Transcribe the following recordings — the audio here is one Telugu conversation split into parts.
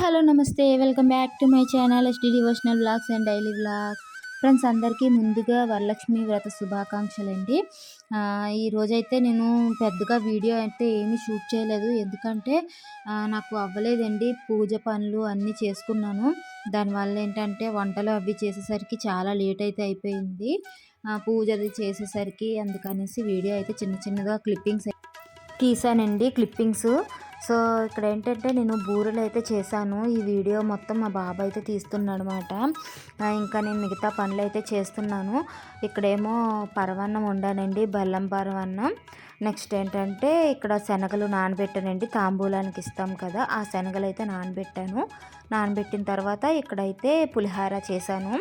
హలో నమస్తే. Welcome back to my channel SD devotional blogs and daily blogs friends అందరికీ ముందుగా వరలక్ష్మి వ్రత శుభాకాంక్షలు అండి ఈరోజైతే నేను పెద్దగా వీడియో అయితే ఏమీ షూట్ చేయలేదు. ఎందుకంటే నాకు అవ్వలేదండి. పూజ పనులు అన్నీ చేసుకున్నాను. దానివల్ల ఏంటంటే వంటలు అవి చేసేసరికి చాలా లేట్ అయితే అయిపోయింది. పూజ అది చేసేసరికి అందుకనేసి వీడియో అయితే చిన్న చిన్నగా క్లిప్పింగ్స్ తీసానండి క్లిప్పింగ్స్ సో ఇక్కడ ఏంటంటే నేను బూరెలు అయితే చేశాను. ఈ వీడియో మొత్తం మా బాబా అయితే తీస్తున్నాడు అనమాట ఇంకా నేను మిగతా పనులు అయితే చేస్తున్నాను. ఇక్కడేమో పరవన్నం వండానండి బెల్లం పరవన్నం. నెక్స్ట్ ఏంటంటే ఇక్కడ శనగలు నానబెట్టానండి తాంబూలానికి ఇస్తాం కదా ఆ శనగలు అయితే నానబెట్టాను. నానబెట్టిన తర్వాత ఇక్కడైతే పులిహార చేశాను.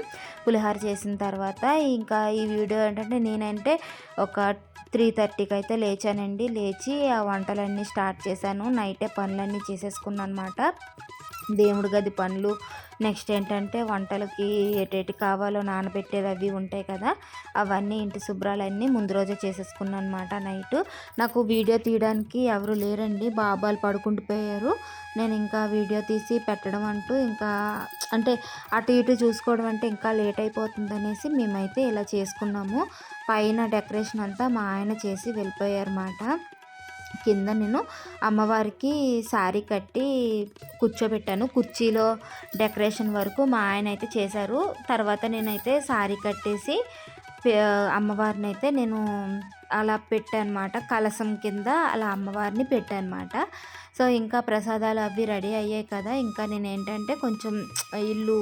పులిహార చేసిన తర్వాత ఇంకా ఈ వీడియో ఏంటంటే నేనంటే ఒక త్రీ థర్టీకి అయితే లేచానండి. లేచి ఆ వంటలన్నీ స్టార్ట్ చేశాను. నైటే పనులన్నీ చేసేసుకున్నాను అనమాట దేవుడి గది పనులు. నెక్స్ట్ ఏంటంటే వంటలకి ఏటేటి కావాలో నానబెట్టేది అవి ఉంటాయి కదా అవన్నీ ఇంటి శుభ్రాలన్నీ ముందు రోజే చేసేసుకున్నాను అనమాట నైట్. నాకు వీడియో తీయడానికి ఎవరు లేరండి బాబాలు పడుకుంటూ పోయారు. నేను ఇంకా వీడియో తీసి పెట్టడం అంటూ ఇంకా అంటే అటు ఇటు చూసుకోవడం అంటే ఇంకా లేట్ అయిపోతుంది అనేసి మేమైతే ఇలా చేసుకున్నాము. పైన డెకరేషన్ అంతా మా ఆయన చేసి వెళ్ళిపోయారన్నమాట. కింద నేను అమ్మవారికి శారీ కట్టి కూర్చోబెట్టాను. కుర్చీలో డెకరేషన్ వరకు మా ఆయన అయితే చేశారు. తర్వాత నేనైతే శారీ కట్టేసి అమ్మవారిని అయితే నేను అలా పెట్టానమాట. కలసం కింద అలా అమ్మవారిని పెట్టానమాట. సో ఇంకా ప్రసాదాలు అవి రెడీ అయ్యాయి కదా. ఇంకా నేను ఏంటంటే కొంచెం ఇల్లు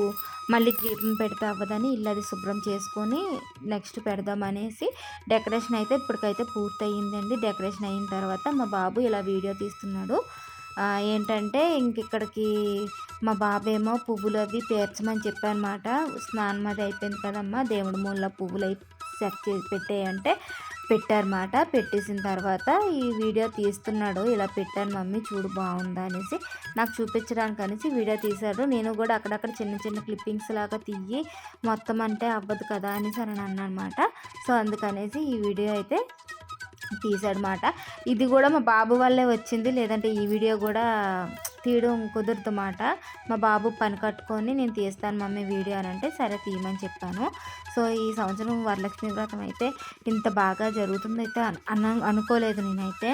మళ్ళీ దీపం పెడితే అవ్వదని ఇల్లు అది శుభ్రం చేసుకొని నెక్స్ట్ పెడదామనేసి డెకరేషన్ అయితే ఇప్పటికైతే పూర్తయిందండి. డెకరేషన్ అయిన తర్వాత మా బాబు ఇలా వీడియో తీస్తున్నాడు. ఏంటంటే ఇంక ఇక్కడికి మా బాబేమో పువ్వులు అవి పేర్చమని చెప్పానమాట స్నానం అది అయిపోయింది కదమ్మా. దేవుడి మూల పువ్వులు అయి సెట్ చేసి పెట్టేయంటే పెట్టారన్నమాట. పెట్టేసిన తర్వాత ఈ వీడియో తీస్తున్నాడు. ఇలా పెట్టాను మమ్మీ చూడు బాగుందా అనేసి. నాకు చూపించడానికి అనేసి వీడియో తీశాడు నేను కూడా అక్కడక్కడ చిన్న చిన్న క్లిప్పింగ్స్ లాగా తీయి మొత్తం అంటే అవ్వదు కదా అనేసి అని అన్నమాట సో అందుకనేసి ఈ వీడియో అయితే తీసాడనమాట ఇది కూడా మా బాబు వల్లే వచ్చింది. లేదంటే ఈ వీడియో కూడా తీయడం కుదురుతున్నమాట మా బాబు పని కట్టుకొని నేను తీస్తాను మమ్మీ వీడియో అని అంటే సరే తీయమని చెప్పాను. సో ఈ సంవత్సరం వరలక్ష్మి వ్రతం అయితే ఇంత బాగా జరుగుతుందైతే అన అనుకోలేదు నేనైతే.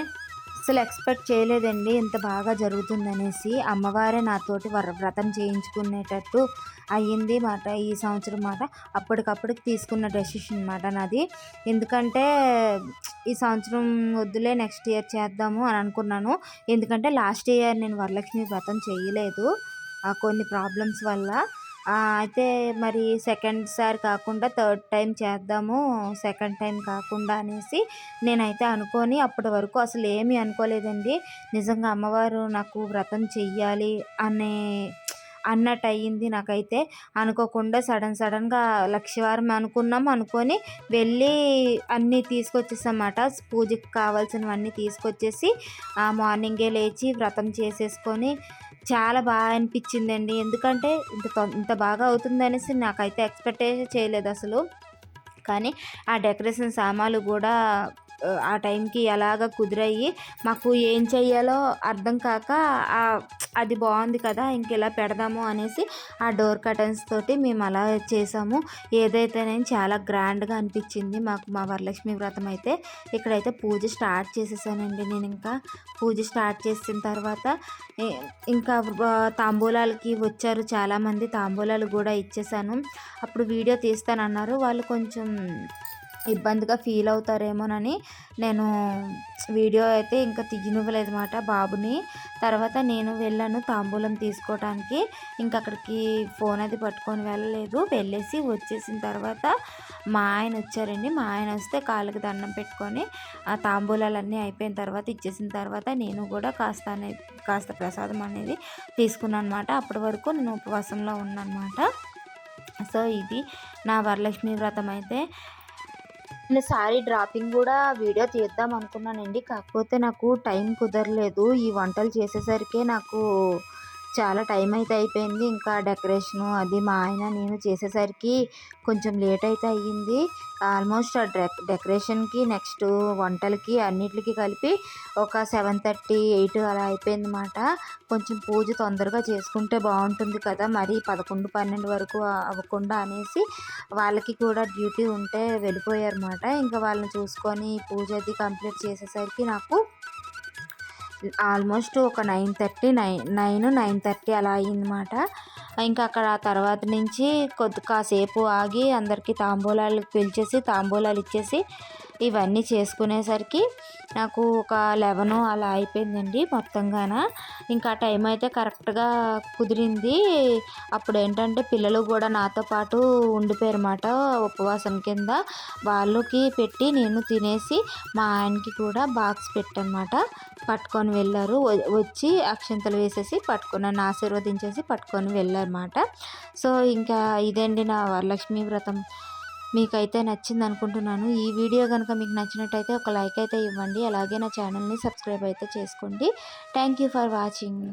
అసలు ఎక్స్పెక్ట్ చేయలేదండి ఇంత బాగా జరుగుతుందనేసి. అమ్మవారే నాతోటి వర వ్రతం చేయించుకునేటట్టు అయ్యింది మాట ఈ సంవత్సరం మాట. అప్పటికప్పటికి తీసుకున్న డెసిషన్ అనమాట నాది. ఎందుకంటే ఈ సంవత్సరం వద్దులే నెక్స్ట్ ఇయర్ చేద్దాము అని అనుకున్నాను. ఎందుకంటే లాస్ట్ ఇయర్ నేను వరలక్ష్మి వ్రతం చేయలేదు. కొన్ని ప్రాబ్లమ్స్ వల్ల అయితే మరి సెకండ్ సారి కాకుండా థర్డ్ టైం చేద్దాము సెకండ్ టైం కాకుండా అనేసి నేనైతే అనుకొని అప్పటి వరకు అసలు ఏమీ అనుకోలేదండి. నిజంగా అమ్మవారు నాకు వ్రతం చెయ్యాలి అనే అన్నట్టు అయ్యింది నాకైతే. అనుకోకుండా సడన్ సడన్గా లక్షవారం అనుకున్నాం అనుకొని వెళ్ళి అన్నీ తీసుకొచ్చేసామాట. పూజకి కావాల్సినవన్నీ తీసుకొచ్చేసి మార్నింగే లేచి వ్రతం చేసేసుకొని చాలా బాగా అనిపించిందండి. ఎందుకంటే ఇంత ఇంత బాగా అవుతుంది అనేసి నాకైతే ఎక్స్పెక్టేషన్ చేయలేదు అసలు. కానీ ఆ డెకరేషన్ సామాన్లు కూడా ఆ టైంకి ఎలాగ కుదిరయ్యి మాకు ఏం చెయ్యాలో అర్థం కాక అది బాగుంది కదా ఇంకెలా పెడదాము అనేసి ఆ డోర్ కర్టన్స్ తోటి మేము అలా చేసాము. ఏదైతే నేను చాలా గ్రాండ్గా అనిపించింది మాకు మా వరలక్ష్మి వ్రతం అయితే ఇక్కడైతే పూజ స్టార్ట్ చేసేసానండి నేను ఇంకా. పూజ స్టార్ట్ చేసిన తర్వాత ఇంకా తాంబూలాలకి వచ్చారు చాలామంది తాంబూలాలు కూడా ఇచ్చేసాను. అప్పుడు వీడియో తీస్తానన్నారు వాళ్ళు కొంచెం ఇబ్బందిగా ఫీల్ అవుతారేమోనని నేను వీడియో అయితే ఇంకా తీయనివ్వలేదన్నమాట బాబుని. తర్వాత నేను వెళ్ళాను తాంబూలం తీసుకోవడానికి ఇంకా అక్కడికి ఫోన్ అది పట్టుకొని వెళ్ళలేదు. వెళ్ళేసి వచ్చేసిన తర్వాత మా ఆయన వచ్చారండి. మా ఆయన వస్తే కాళ్ళకి దండం పెట్టుకొని ఆ తాంబూలాలన్నీ అయిపోయిన తర్వాత ఇచ్చేసిన తర్వాత నేను కూడా కాస్త కాస్త ప్రసాదం అనేది తీసుకున్నాను అనమాట అప్పటి వరకు నేను ఉపవాసంలో ఉన్నానమాట సో ఇది నా వరలక్ష్మి వ్రతం అయితే. నేను సారీ డ్రాపింగ్ కూడా వీడియో తీద్దాం అనుకున్నానండి. కాకపోతే నాకు టైం కుదరలేదు. ఈ వంటలు చేసేసరికి నాకు చాలా టైం అయితే అయిపోయింది. ఇంకా డెకరేషను అది మా ఆయన నేను చేసేసరికి కొంచెం లేట్ అయితే అయ్యింది. ఆల్మోస్ట్ ఆ డె డెకరేషన్కి నెక్స్ట్ వంటలకి అన్నిటికి కలిపి ఒక సెవెన్ థర్టీ ఎయిట్ అలా అయిపోయింది అనమాట కొంచెం పూజ తొందరగా చేసుకుంటే బాగుంటుంది కదా మరి పదకొండు పన్నెండు వరకు అవ్వకుండా అనేసి వాళ్ళకి కూడా డ్యూటీ ఉంటే వెళ్ళిపోయారు అనమాట ఇంకా వాళ్ళని చూసుకొని పూజ అది కంప్లీట్ చేసేసరికి నాకు ఆల్మోస్ట్ ఒక nine thirty nine nine nine thirty అలా అయ్యిందన్నమాట. ఇంకా అక్కడ తర్వాత నుంచి కొద్ది కాసేపు ఆగి అందరికీ తాంబూలాలు పిలిచేసి తాంబూలాలు ఇచ్చేసి ఇవన్నీ చేసుకునేసరికి నాకు ఒక లెవెన్ అలా అయిపోయిందండి మొత్తంగాన. ఇంకా టైం అయితే కరెక్ట్గా కుదిరింది. అప్పుడు ఏంటంటే పిల్లలు కూడా నాతో పాటు ఉండిపోయారు అన్నమాట ఉపవాసం కింద. వాళ్ళకి పెట్టి నేను తినేసి మా ఆయనకి కూడా బాక్స్ పెట్టనమాట పట్టుకొని వెళ్ళారు. వచ్చి అక్షంతలు వేసేసి పట్టుకొని నన్ను ఆశీర్వదించేసి పట్టుకొని అనమాట సో ఇంకా ఇదండి నా వరలక్ష్మి వ్రతం. మీకైతే నచ్చింది అనుకుంటున్నాను ఈ వీడియో కనుక మీకు నచ్చినట్టయితే ఒక లైక్ అయితే ఇవ్వండి. అలాగే నా ఛానల్ని సబ్స్క్రైబ్ అయితే చేసుకోండి. Thank you for watching.